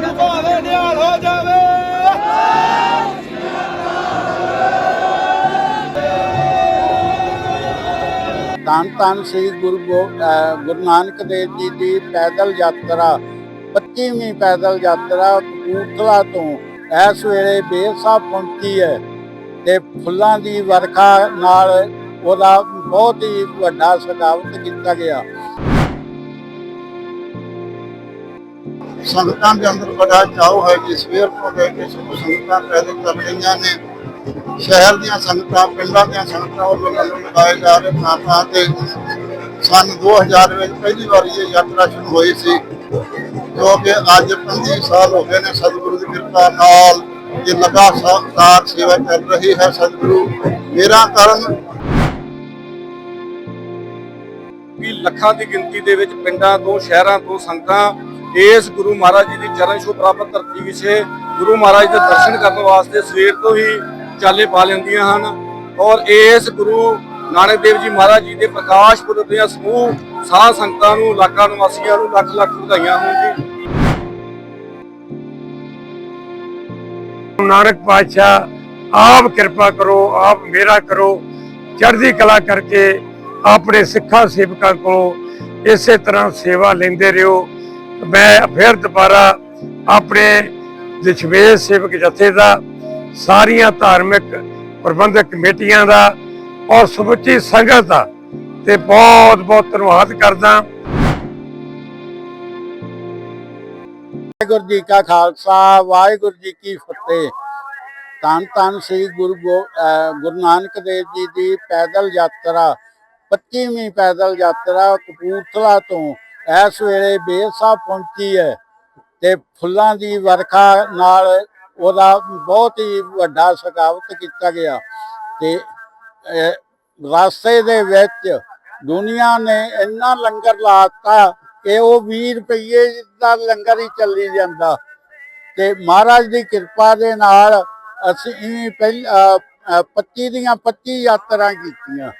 ਨੂੰ ਭਾਵੇਂ ਨਿਹਾਲ ਹੋ ਜਾਵੇ। ਧੰਨ ਧੰਨ ਸ੍ਰੀ ਗੁਰੂ ਗੁਰੂ ਨਾਨਕ ਦੇਵ ਜੀ ਦੀ ਪੈਦਲ ਯਾਤਰਾ 25ਵੀਂ ਪੈਦਲ ਯਾਤਰਾ ਕਪੂਰਥਲਾ ਤੋਂ। ਇਸ ਵੇਲੇ ਬੇਰ ਸਾਹਿਬ ਪਹੁੰਚੀ ਹੈ ਤੇ ਫੁੱਲਾਂ ਦੀ ਵਰਖਾ ਨਾਲ ਉਹਦਾ ਬਹੁਤ ਹੀ ਵੱਡਾ ਸਜਾਵਟ ਕੀਤਾ ਗਿਆ। ਸੰਗਤਾਂ ਦੇ ਅੰਦਰ ਬੜਾ ਚਾਉ ਹੈ ਕਿ ਸਵੇਰ ਤੋਂ ਲੈ ਕੇ ਸੰਗਤਾਂ ਪੈਦਲ ਚੱਲ ਰਹੀਆਂ ਨੇ, ਸ਼ਹਿਰ ਦੀਆਂ ਸੰਗਤਾਂ, ਪਿੰਡਾਂ ਦੀਆਂ ਸੰਗਤਾਂ ਵੱਲੋਂ ਲੰਗਰ ਲਗਾਏ ਜਾ ਰਹੇ ਥਾਂ ਤੇ ਸਨ 2000 ਵਿੱਚ ਪਹਿਲੀ ਵਾਰੀ ਇਹ ਯਾਤਰਾ ਸ਼ੁਰੂ ਹੋਈ ਸੀ, ਜੋ ਕਿ ਅੱਜ 25 ਸਾਲ ਹੋ ਗਏ ਨੇ ਸਤਿਗੁਰੂ ਦੀ ਕਿਰਪਾ ਨਾਲ ਇਹ ਲਗਾਤਾਰ ਸੇਵਾ ਚੱਲ ਰਹੀ ਹੈ। ਸਤਿਗੁਰੂ, ਮੇਰਾ ਕਰਨ ਵੀ ਲੱਖਾਂ ਦੀ ਗਿਣਤੀ ਦੇ ਵਿੱਚ ਪਿੰਡਾਂ ਤੋਂ, ਸ਼ਹਿਰਾਂ ਤੋਂ ਸੰਗਤਾਂ ਇਸ ਗੁਰੂ ਮਹਾਰਾਜ ਜੀ ਦੀ ਚਰਨ ਛੋਹ ਪ੍ਰਾਪਤ ਧਰਤੀ ਵਿਖੇ ਗੁਰੂ ਮਹਾਰਾਜ ਦੇ ਦਰਸ਼ਨ ਕਰਨ ਵਾਸਤੇ ਸਵੇਰ ਤੋਂ ਹੀ ਚਾਲੇ ਪਾ ਲੈਂਦੀਆਂ ਹਨ ਔਰ ਇਸ ਗੁਰੂ ਨਾਨਕ ਦੇਵ ਜੀ ਮਹਾਰਾਜ ਜੀ ਦੇ ਪ੍ਰਕਾਸ਼ ਪੁਰਬ ਦੀਆਂ ਸਮੂਹ ਸਾਧ ਸੰਗਤਾਂ ਨੂੰ ਇਲਾਕਾ ਨਿਵਾਸੀਆਂ ਨੂੰ ਲੱਖ ਲੱਖ ਵਧਾਈਆਂ ਹੋਣ ਜੀ। ਨਾਨਕ ਪਾਤਸ਼ਾਹ, ਆਪ ਕਿਰਪਾ ਕਰੋ, ਆਪ ਮੇਰਾ ਕਰੋ, ਚੜ੍ਹਦੀ ਕਲਾ ਕਰਕੇ ਆਪਣੇ ਸਿੱਖਾਂ ਸੇਵਕਾਂ ਕੋਲੋਂ ਇਸੇ ਤਰ੍ਹਾਂ ਸੇਵਾ ਲੈਂਦੇ ਰਹੋ। ਮੈਂ ਫਿਰ ਦੁਬਾਰਾ ਆਪਣੇ ਦਸ਼ਮੇਸ਼ ਸੇਵਕ ਜਥੇ ਦਾ, ਸਾਰੀਆਂ ਧਾਰਮਿਕ ਪ੍ਰਬੰਧਕ ਕਮੇਟੀਆਂ ਦਾ ਔਰ ਸਮੁੱਚੀ ਸੰਗਤ ਦਾ ਤੇ ਬਹੁਤ ਬਹੁਤ ਧੰਨਵਾਦ ਕਰਦਾ। ਵਾਹਿਗੁਰੂ ਜੀ ਕਾ ਖਾਲਸਾ, ਵਾਹਿਗੁਰੂ ਜੀ ਕੀ ਫਤਿਹ। ਧੰਨ ਧੰਨ ਸ੍ਰੀ ਗੁਰੂ ਗੋ- ਗੁਰੂ ਨਾਨਕ ਦੇਵ ਜੀ ਦੀ ਪੈਦਲ ਯਾਤਰਾ 25ਵੀਂ ਪੈਦਲ ਯਾਤਰਾ ਕਪੂਰਥਲਾ ਤੋਂ ਇਸ ਵੇਲੇ ਬੇਰ ਸਾਹਿਬ ਪਹੁੰਚੀ ਹੈ ਤੇ ਫੁੱਲਾਂ ਦੀ ਵਰਖਾ ਨਾਲ ਉਹਦਾ ਬਹੁਤ ਹੀ ਵੱਡਾ ਸਕਾਵਤ ਕੀਤਾ ਗਿਆ ਤੇ ਰਸਤੇ ਦੇ ਵਿੱਚ ਦੁਨੀਆ ਨੇ ਇੰਨਾ ਲੰਗਰ ਲਾਤਾ ਕਿ ਉਹ 20 ਰੁਪਏ ਦਾ ਲੰਗਰ ਹੀ ਚੱਲੀ ਜਾਂਦਾ। ਤੇ ਮਹਾਰਾਜ ਦੀ ਕਿਰਪਾ ਦੇ ਨਾਲ ਅਸੀਂ ਪਹਿਲਾਂ 25 ਦੀਆਂ 25 ਯਾਤਰਾ ਕੀਤੀਆਂ।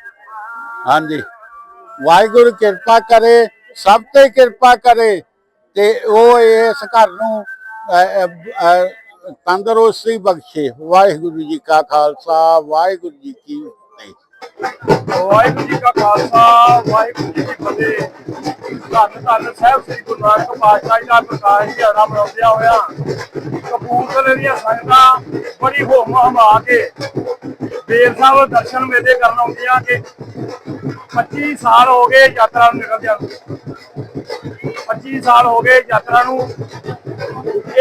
ਹਾਂਜੀ। ਵਾਹਿਗੁਰੂ ਕਿਰਪਾ ਕਰੇ ਸਭ ਤੇ ਕਿਰਪਾ ਕਰੇ ਤੇ ਉਹ ਇਸ ਘਰ ਨੂੰ ਤੰਦਰੁਸਤੀ ਬਖਸ਼ੇ। ਵਾਹਿਗੁਰੂ ਜੀ ਕਾ ਖਾਲਸਾ, ਵਾਹਿਗੁਰੂ ਜੀ ਕੀ ਫਤਿਹ। ਵਾਹਿਗੁਰੂ ਜੀ ਕਾ ਖਾਲਸਾ, ਵਾਹਿਗੁਰੂ ਜੀ ਕੀ ਫਤਿਹ। ਧੰਨ ਧੰਨ ਸਾਹਿਬ ਸ੍ਰੀ ਗੁਰੂ ਨਾਨਕ ਪਾਤਸ਼ਾਹ ਜੀ ਦਾ ਪ੍ਰਕਾਸ਼ ਦਿਹਾੜਾ ਮਨਾਉਂਦਿਆਂ ਹੋਇਆ ਕਪੂਰਥਲੇ ਦੀਆਂ ਸੰਗਤਾਂ ਬੜੀ ਹੋਮ ਹਮਾ ਕੇ ਬੇਰ ਸਾਹਿਬ ਦਰਸ਼ਨ ਮੇਲੇ ਕਰਨ ਆਉਂਦੀਆਂ ਕਿ 25 ਸਾਲ ਹੋ ਗਏ ਯਾਤਰਾ ਨੂੰ ਨਿਕਲਦਿਆਂ ਨੂੰ। 25 ਸਾਲ ਹੋ ਗਏ ਯਾਤਰਾ ਨੂੰ।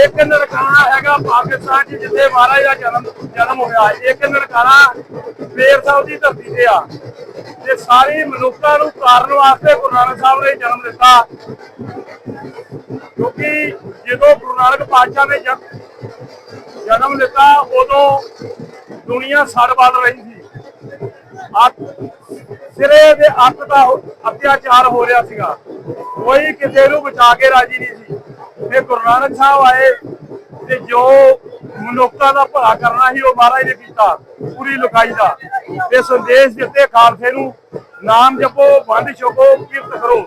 ਇੱਕ ਨਨਕਾਣਾ ਹੈਗਾ ਪਾਕਿਸਤਾਨ 'ਚ, ਜਿੱਥੇ ਮਹਾਰਾਜ ਦਾ ਜਨਮ ਜਨਮ ਹੋਇਆ। ਇੱਕ ਨਨਕਾਣਾ ਬੇਰ ਸਾਹਿਬ ਦੀ ਧਰਤੀ ਤੇ ਆ। ਤੇ ਸਾਰੀ ਮਨੁੱਖਾਂ ਨੂੰ ਕਾਰਨ ਵਾਸਤੇ ਗੁਰੂ ਨਾਨਕ ਸਾਹਿਬ ਨੇ ਜਨਮ ਦਿੱਤਾ। ਕਿਉਂਕਿ ਜਦੋਂ ਗੁਰੂ ਨਾਨਕ ਪਾਤਸ਼ਾਹ ਨੇ ਜਨਮ ਲਿੱਤਾ ਉਦੋਂ ਦੁਨੀਆ ਸੜ ਵੱਲ ਰਹੀ ਸੀ। ਸਿਰੇ ਦੇ ਅੱਤ ਦਾ ਅਤਿਆਚਾਰ ਹੋ ਰਿਹਾ ਸੀਗਾ। ਕੋਈ ਕਿਸੇ ਨੂੰ ਬਚਾ ਕੇ ਰਾਜੀ ਨਹੀਂ ਸੀ। ਤੇ ਗੁਰੂ ਨਾਨਕ ਸਾਹਿਬ ਆਏ ਤੇ ਜੋ ਮਨੁੱਖਤਾ ਦਾ ਭਲਾ ਕਰਨਾ ਸੀ, ਉਹ ਮਹਾਰਾਜ ਨੇ ਕੀਤਾ, ਪੂਰੀ ਲੁਕਾਈ ਦਾ। ਤੇ ਸੰਦੇਸ਼ ਦਿੱਤੇ ਖਾਲਸੇ ਨੂੰ, ਨਾਮ ਜਪੋ, ਵੰਡ ਛਕੋ, ਕਿਰਤ ਕਰੋ।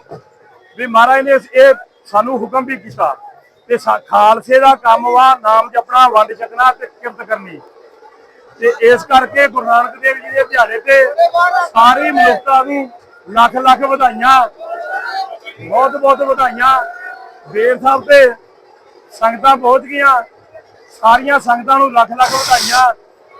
ਵੀ ਮਹਾਰਾਜ ਨੇ ਇਹ ਸਾਨੂੰ ਹੁਕਮ ਵੀ ਕੀਤਾ ਤੇ ਖਾਲਸੇ ਦਾ ਕੰਮ ਵਾ, ਨਾਮ ਜਪਣਾ, ਵੰਡ ਛਕਣਾ ਤੇ ਕਿਰਤ ਕਰਨੀ। ਤੇ ਇਸ ਕਰਕੇ ਗੁਰੂ ਨਾਨਕ ਦੇਵ ਜੀ ਦੇ ਦਿਹਾੜੇ ਤੇ ਸਾਰੀ ਮਨੁੱਖਤਾ ਨੂੰ ਲੱਖ ਲੱਖ ਵਧਾਈਆਂ ਬਹੁਤ ਬਹੁਤ ਵਧਾਈਆਂ। ਬੇਰ ਸਾਹਿਬ ਤੇ ਸੰਗਤਾਂ ਪਹੁੰਚ ਗਈਆਂ। ਸਾਰੀਆਂ ਸੰਗਤਾਂ ਨੂੰ ਲੱਖ ਲੱਖ ਵਧਾਈਆਂ।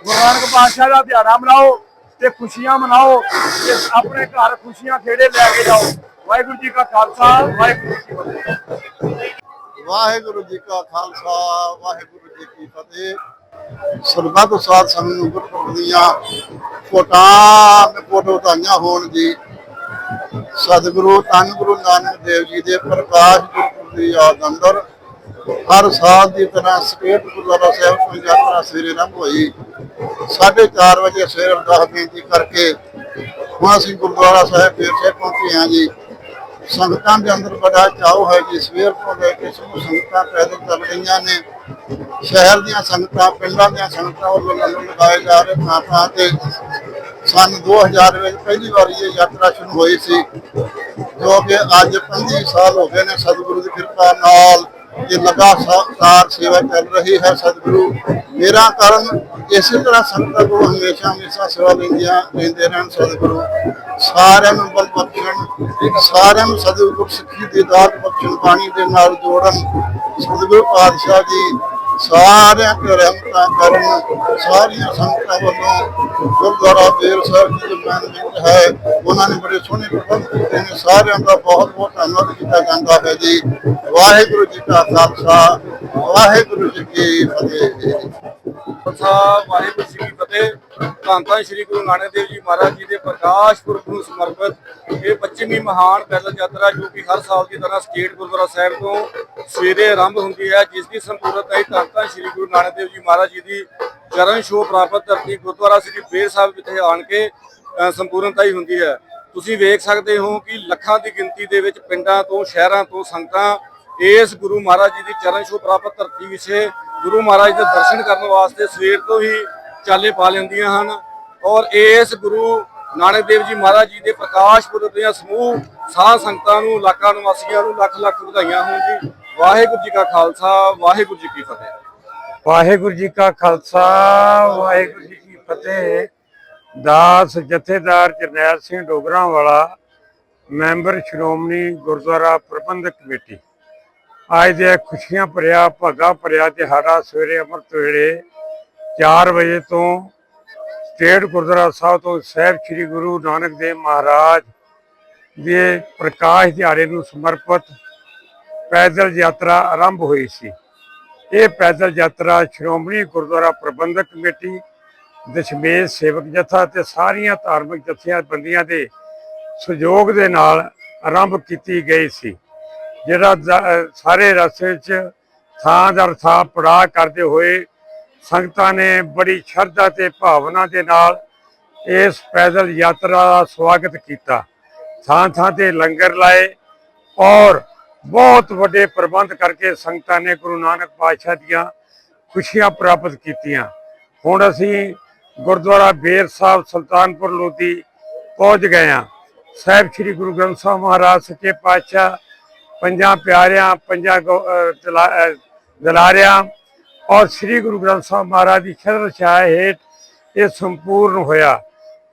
ਗੁਰੂ ਨਾਨਕ ਪਾਤਸ਼ਾਹ ਦਾ ਦਿਹਾੜਾ ਮਨਾਓ ਤੇ ਖੁਸ਼ੀਆਂ ਮਨਾਓ ਤੇ ਆਪਣੇ ਘਰ ਖੁਸ਼ੀਆਂ ਖੇੜੇ ਲੈ ਕੇ ਜਾਓ। ਵਾਹਿਗੁਰੂ ਜੀ ਕਾ ਖਾਲਸਾ, ਵਾਹਿਗੁਰੂ ਜੀ ਕੀ ਫਤਿਹ। ਵਾਹਿਗੁਰੂ ਜੀ ਕਾ ਖਾਲਸਾ, ਵਾਹਿਗੁਰੂ ਜੀ ਕੀ ਫਤਿਹ। ਸਰਬੱਤ ਸਾਧ ਸੰਗਤ ਨੂੰ ਗੁਰਪੁਰਬ ਦੀਆਂ ਕੋਟਾਂ ਤੇ ਕੋਟੋ ਹੋਣ ਜੀ। ਸਤਿਗੁਰੂ, ਧੰਨ ਗੁਰੂ ਨਾਨਕ ਦੇਵ ਜੀ ਦੇ ਪ੍ਰਕਾਸ਼ ਗੁਰਪੁਰਬ ਦੀ ਯਾਦ ਅੰਦਰ ਹਰ ਸਾਲ ਦੀ ਤਰ੍ਹਾਂ ਸਟੇਟ ਗੁਰਦੁਆਰਾ ਸਾਹਿਬ ਤੋਂ ਯਾਤਰਾ ਸਵੇਰੇ ਆਰੰਭ ਹੋਈ। 4:30 ਵਜੇ ਸਵੇਰ ਅਰਦਾਸ ਬੇਨਤੀ ਕਰਕੇ ਹੁਣ ਅਸੀਂ ਗੁਰਦੁਆਰਾ ਸਾਹਿਬ ਫੇਰ ਸੇ ਪਹੁੰਚੇ ਹਾਂ ਜੀ। ਸੰਗਤਾਂ ਦੇ ਅੰਦਰ ਬੜਾ ਚਾਉ ਹੈ ਜੀ। ਸਵੇਰ ਤੋਂ ਲੈ ਕੇ ਸਭ ਸੰਗਤਾਂ ਪੈਦਲ ਚੱਲ ਰਹੀਆਂ ਨੇ। ਸ਼ਹਿਰ ਦੀਆਂ ਸੰਗਤਾਂ, ਪਿੰਡਾਂ ਦੀਆਂ ਸੰਗਤਾਂ ਵੱਲੋਂ ਲੰਗਰ ਲਗਾਏ ਜਾ ਰਹੇ ਥਾਂ ਥਾਂ ਤੇ ਸਨ 2000 ਵਿੱਚ ਪਹਿਲੀ ਵਾਰੀ ਇਹ ਯਾਤਰਾ ਸ਼ੁਰੂ ਹੋਈ ਸੀ, ਜੋ ਕਿ ਅੱਜ 25 ਸਾਲ ਹੋ ਗਏ ਨੇ ਸਤਿਗੁਰੂ ਦੀ ਕਿਰਪਾ ਨਾਲ ਇਹ ਲਗਾਤਾਰ ਸੇਵਾ ਚੱਲ ਰਹੀ ਹੈ ਸਤਿਗੁਰੂ। ਮੇਰਾ ਕਰਨ ਇਸੇ ਤਰ੍ਹਾਂ ਸੰਗਤਾਂ ਕੋਲ ਹਮੇਸ਼ਾ ਹਮੇਸ਼ਾ ਸੇਵਾ ਲੈਂਦੀਆਂ ਲੈਂਦੇ ਰਹਿਣ ਸਤਿਗੁਰੂ। ਸਾਰਿਆਂ ਨੂੰ ਬਲ ਬਖਸ਼ਣ, ਸਾਰਿਆਂ ਨੂੰ ਸਤਿਗੁਰੂ ਸਿੱਖੀ ਦੀ ਦਾਤ ਬਖਸ਼ਣ, ਬਾਣੀ ਦੇ ਨਾਲ ਜੋੜਨ। ਸਤਿਗੁਰੂ ਪਾਤਸ਼ਾਹ ਜੀ ਸਾਰਿਆਂ ਤੇ ਰਹਿਮਤਾਂ ਕਰਨ, ਸਾਰੀਆਂ ਸੰਗਤਾਂ ਵੱਲੋਂ ਗੁਰਦੁਆਰਾ ਬੇਰ ਸਾਹਿਬ ਜੀ ਦੇ ਮੈਨੇਜਮੈਂਟ ਹੈ। ਉਹਨਾਂ ਨੇ ਬੜੇ ਸੋਹਣੇ ਪ੍ਰਬੰਧ ਕੀਤੇ ਨੇ। ਸਾਰਿਆਂ ਦਾ ਬਹੁਤ ਬਹੁਤ ਧੰਨਵਾਦ ਕੀਤਾ ਜਾਂਦਾ ਹੈ ਜੀ। ਵਾਹਿਗੁਰੂ ਜੀ ਕਾ ਖਾਲਸਾ, ਵਾਹਿਗੁਰੂ ਜੀ ਕੀ ਫਤਿਹ ਖਾਲਸਾ, ਵਾਹਿਗੁਰੂ ਜੀ ਕੀ ਧੰਨ ਧੰਨ ਸ੍ਰੀ ਗੁਰੂ ਨਾਨਕ ਦੇਵ ਜੀ ਮਹਾਰਾਜ ਜੀ ਦੇ ਪ੍ਰਕਾਸ਼ ਪੁਰਬ ਨੂੰ ਸਮਰਪਿਤ ਇਹ 25ਵੀਂ ਮਹਾਨ ਪੈਦਲ ਯਾਤਰਾ ਜੋ ਕਿ ਹਰ ਸਾਲ ਦੀ ਤਰ੍ਹਾਂ ਸਟੇਟ ਗੁਰਦੁਆਰਾ ਸਾਹਿਬ ਤੋਂ ਸਵੇਰੇ ਆਰੰਭ ਹੁੰਦੀ ਹੈ, ਜਿਸ ਦੀ ਸੰਪੂਰਨਤਾ ਹੀ ਧੰਨ ਧੰਨ ਸ੍ਰੀ ਗੁਰੂ ਨਾਨਕ ਦੇਵ ਜੀ ਮਹਾਰਾਜ ਜੀ ਦੀ ਚਰਨ ਛੋਹ ਪ੍ਰਾਪਤ ਧਰਤੀ ਗੁਰਦੁਆਰਾ ਸ੍ਰੀ ਬੇਰ ਸਾਹਿਬ ਵਿਖੇ ਆਣ ਕੇ ਸੰਪੂਰਨਤਾ ਹੀ ਹੁੰਦੀ ਹੈ। ਤੁਸੀਂ ਵੇਖ ਸਕਦੇ ਹੋ ਕਿ ਲੱਖਾਂ ਦੀ ਗਿਣਤੀ ਦੇ ਵਿੱਚ ਪਿੰਡਾਂ ਤੋਂ, ਸ਼ਹਿਰਾਂ ਤੋਂ ਸੰਗਤਾਂ ਇਸ ਗੁਰੂ ਮਹਾਰਾਜ ਜੀ ਦੀ ਚਰਨ ਛੋਹ ਪ੍ਰਾਪਤ ਧਰਤੀ ਵਿਖੇ ਗੁਰੂ ਮਹਾਰਾਜ ਦੇ ਦਰਸ਼ਨ ਕਰਨ ਵਾਸਤੇ ਸਵੇਰ ਤੋਂ ਹੀ ਚਾਲੇ ਪਾ ਲੈਂਦੀਆਂ ਹਨ ਔਰ ਇਸ ਗੁਰੂ ਨਾਨਕ ਦੇਵ ਜੀ ਮਹਾਰਾਜ ਜੀ ਦੇ ਪ੍ਰਕਾਸ਼ ਪੁਰਬ ਦੀਆਂ ਸਮੂਹ ਸਾਧ ਸੰਗਤਾਂ ਨੂੰ ਇਲਾਕਾ ਨਿਵਾਸੀਆਂ ਨੂੰ ਲੱਖ ਲੱਖ ਵਧਾਈਆਂ ਹੋਣ ਜੀ। ਵਾਹਿਗੁਰੂ ਜੀ ਕਾ ਖਾਲਸਾ, ਵਾਹਿਗੁਰੂ ਜੀ ਕੀ ਫਤਿਹ। ਵਾਹਿਗੁਰੂ ਜੀ ਕਾ ਖਾਲਸਾ, ਵਾਹਿਗੁਰੂ ਜੀ ਕੀ ਫਤਿਹ। ਦਾਸ, ਜਥੇਦਾਰ ਜਰਨੈਲ ਸਿੰਘ ਡੋਗਰਾਂ ਵਾਲਾ ਮੈਂਬਰ ਸ਼੍ਰੋਮਣੀ ਗੁਰਦੁਆਰਾ ਪ੍ਰਬੰਧਕ ਕਮੇਟੀ। ਅੱਜ ਦੇ ਖੁਸ਼ੀਆਂ ਭਰਿਆ, ਭਾਗਾ ਭਰਿਆ ਦਿਹਾੜਾ ਸਵੇਰੇ, ਅੰਮ੍ਰਿਤ ਵੇਲੇ 4 ਵਜੇ ਤੋਂ ਸਟੇਟ ਗੁਰਦੁਆਰਾ ਸਾਹਿਬ ਤੋਂ ਸਾਹਿਬ ਸ੍ਰੀ ਗੁਰੂ ਨਾਨਕ ਦੇਵ ਮਹਾਰਾਜ ਦੇ ਪ੍ਰਕਾਸ਼ ਦਿਹਾੜੇ ਨੂੰ ਸਮਰਪਿਤ ਪੈਦਲ ਯਾਤਰਾ ਆਰੰਭ ਹੋਈ ਸੀ। ਇਹ ਪੈਦਲ ਯਾਤਰਾ ਸ਼੍ਰੋਮਣੀ ਗੁਰਦੁਆਰਾ ਪ੍ਰਬੰਧਕ ਕਮੇਟੀ, ਦਸ਼ਮੇਸ਼ ਸੇਵਕ ਜਥਾ ਤੇ ਸਾਰੀਆਂ ਧਾਰਮਿਕ ਜਥੇਬੰਦੀਆਂ ਦੇ ਸਹਿਯੋਗ ਦੇ ਨਾਲ ਆਰੰਭ ਕੀਤੀ ਗਈ ਸੀ। ਜਿਹੜਾ ਸਾਰੇ ਰਸਤੇ 'ਚ ਥਾਂ ਦਰ ਥਾਂ ਪੜਾਅ ਕਰਦੇ ਹੋਏ ਸੰਗਤਾਂ ਨੇ ਬੜੀ ਸ਼ਰਧਾ ਤੇ ਭਾਵਨਾ ਦੇ ਨਾਲ ਇਸ ਪੈਦਲ ਯਾਤਰਾ ਦਾ ਸਵਾਗਤ ਕੀਤਾ। ਥਾਂ ਥਾਂ ਤੇ ਲੰਗਰ ਲਾਏ ਔਰ ਬਹੁਤ ਵੱਡੇ ਪ੍ਰਬੰਧ ਕਰਕੇ ਸੰਗਤਾਂ ਨੇ ਗੁਰੂ ਨਾਨਕ ਪਾਤਸ਼ਾਹ ਦੀਆਂ ਖੁਸ਼ੀਆਂ ਪ੍ਰਾਪਤ ਕੀਤੀਆਂ। ਹੁਣ ਅਸੀਂ ਗੁਰਦੁਆਰਾ ਬੇਰ ਸਾਹਿਬ, ਸੁਲਤਾਨਪੁਰ ਲੋਧੀ ਪਹੁੰਚ ਗਏ ਹਾਂ। ਸਾਹਿਬ ਸ੍ਰੀ ਗੁਰੂ ਗ੍ਰੰਥ ਸਾਹਿਬ ਮਹਾਰਾਜ ਸੱਚੇ ਪਾਤਸ਼ਾਹ ਪੰਜਾਂ ਪਿਆਰਿਆਂ, ਪੰਜਾਂ ਗੋ- ਦਲਾ- ਦਲਾਰਿਆਂ ਔਰ ਸ੍ਰੀ ਗੁਰੂ ਗ੍ਰੰਥ ਸਾਹਿਬ ਮਹਾਰਾਜ ਦੀ ਸ਼ਰਨ ਛਾਇਆ ਹੇਠ ਇਹ ਸੰਪੂਰਨ ਹੋਇਆ।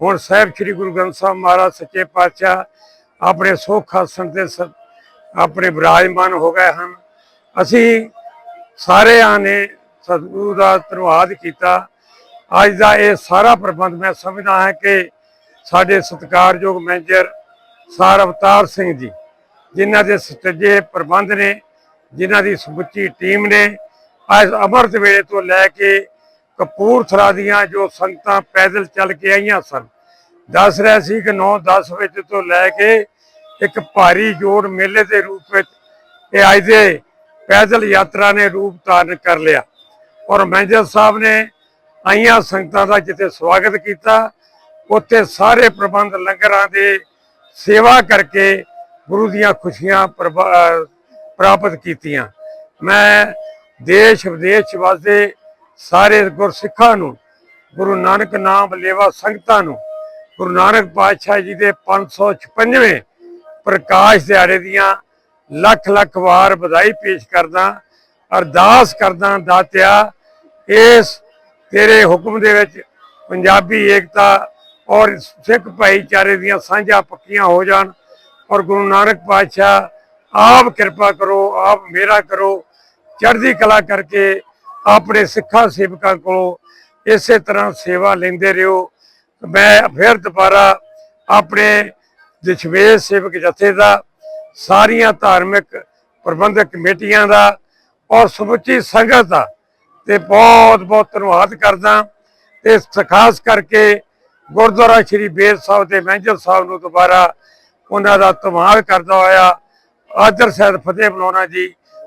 ਹੁਣ ਸਾਹਿਬ ਸ੍ਰੀ ਗੁਰੂ ਗ੍ਰੰਥ ਸਾਹਿਬ ਮਹਾਰਾਜ ਸੱਚੇ ਪਾਤਸ਼ਾਹ ਆਪਣੇ ਸੁੱਖ ਆਸਣ ਤੇ ਆਪਣੇ ਵਿਰਾਜਮਾਨ ਹੋ ਗਏ ਹਨ। ਅਸੀਂ ਸਾਰਿਆਂ ਨੇ ਸਤਿਗੁਰੂ ਦਾ ਧੰਨਵਾਦ ਕੀਤਾ। ਅੱਜ ਦਾ ਇਹ ਸਾਰਾ ਪ੍ਰਬੰਧ ਮੈਂ ਸਮਝਦਾ ਹਾਂ ਕਿ ਸਾਡੇ ਸਤਿਕਾਰਯੋਗ ਮੈਨੇਜਰ ਸਾਰ ਅਵਤਾਰ ਸਿੰਘ ਜੀ, ਜਿਨ੍ਹਾਂ ਦੇ ਸਟੇਜੇ ਪ੍ਰਬੰਧ ਨੇ, ਜਿਨ੍ਹਾਂ ਦੀ ਸਮੁੱਚੀ ਟੀਮ ਨੇ ਅੱਜ ਅੰਮ੍ਰਿਤ ਵੇਲੇ ਤੋਂ ਲੈ ਕੇ ਕਪੂਰਥਲਾ ਦੀਆਂ ਜੋ ਸੰਗਤਾਂ ਪੈਦਲ ਚੱਲ ਕੇ ਆਈਆਂ ਸਨ, ਦੱਸ ਰਿਹਾ ਸੀ ਕਿ 9-10 ਵਜੇ ਤੋਂ ਲੈ ਕੇ ਇੱਕ ਭਾਰੀ ਜੋੜ ਮੇਲੇ ਦੇ ਰੂਪ ਵਿੱਚ ਇਹ ਅੱਜ ਦੇ ਪੈਦਲ ਯਾਤਰਾ ਨੇ ਰੂਪ ਧਾਰਨ ਕਰ ਲਿਆ। ਔਰ ਮੈਨੇਜਰ ਸਾਹਿਬ ਨੇ ਆਈਆਂ ਸੰਗਤਾਂ ਦਾ ਜਿੱਥੇ ਸਵਾਗਤ ਕੀਤਾ, ਉੱਥੇ ਸਾਰੇ ਪ੍ਰਬੰਧ ਲੰਗਰਾਂ ਦੇ ਸੇਵਾ ਕਰਕੇ ਗੁਰੂ ਦੀਆਂ ਖੁਸ਼ੀਆਂ ਪ੍ਰਭ- ਪ੍ਰਾਪਤ ਕੀਤੀਆਂ। ਮੈਂ ਦੇਸ਼ ਵਿਦੇਸ਼ ਵਾਸਤੇ ਸਾਰੇ ਗੁਰਸਿੱਖਾਂ ਨੂੰ, ਗੁਰੂ ਨਾਨਕ ਨਾਮ ਲੇਵਾ ਸੰਗਤਾਂ ਨੂੰ, ਗੁਰੂ ਨਾਨਕ ਪਾਤਸ਼ਾਹ ਜੀ ਦੇ 556ਵੇਂ ਪ੍ਰਕਾਸ਼ ਦਿਹਾੜੇ ਦੀਆਂ ਲੱਖ ਲੱਖ ਵਾਰ ਵਧਾਈ ਪੇਸ਼ ਕਰਦਾ, ਅਰਦਾਸ ਕਰਦਾ ਦਾਤਿਆ, ਇਸ ਤੇਰੇ ਹੁਕਮ ਦੇ ਵਿੱਚ ਪੰਜਾਬੀ ਏਕਤਾ ਔਰ ਸਿੱਖ ਭਾਈਚਾਰੇ ਦੀਆਂ ਸਾਂਝਾਂ ਪੱਕੀਆਂ ਹੋ ਜਾਣ ਔਰ ਗੁਰੂ ਨਾਨਕ ਪਾਤਸ਼ਾਹ, ਆਪ ਕਿਰਪਾ ਕਰੋ, ਆਪ ਮੇਰਾ ਕਰੋ ਚੜ੍ਹਦੀ ਕਲਾ ਕਰਕੇ ਆਪਣੇ ਸਿੱਖਾਂ ਸੇਵਕਾਂ ਕੋਲੋਂ ਇਸੇ ਤਰ੍ਹਾਂ ਸੇਵਾ ਲੈਂਦੇ ਰਹੋ। ਮੈਂ ਫਿਰ ਦੁਬਾਰਾ ਆਪਣੇ ਦਸ਼ਮੇਸ਼ ਸੇਵਕ ਜਥੇ ਦਾ, ਸਾਰੀਆਂ ਧਾਰਮਿਕ ਪ੍ਰਬੰਧਕ ਕਮੇਟੀਆਂ ਦਾ ਔਰ ਸਮੁੱਚੀ ਸੰਗਤ ਦਾ ਤੇ ਬਹੁਤ ਬਹੁਤ ਧੰਨਵਾਦ ਕਰਦਾ। ਤੇ ਖਾਸ ਕਰਕੇ ਗੁਰਦੁਆਰਾ ਸ਼੍ਰੀ ਬੇਰ ਸਾਹਿਬ ਦੇ ਮੈਨੇਜਰ ਸਾਹਿਬ ਨੂੰ ਦੁਬਾਰਾ ਉਹਨਾਂ ਦਾ ਧੰਨਵਾਦ ਕਰਦਾ ਹੋਇਆ। ਆਦਰ ਸਾਹਿਬ ਫਤਿਹ ਬਣਾਉਣਾ ਜੀ।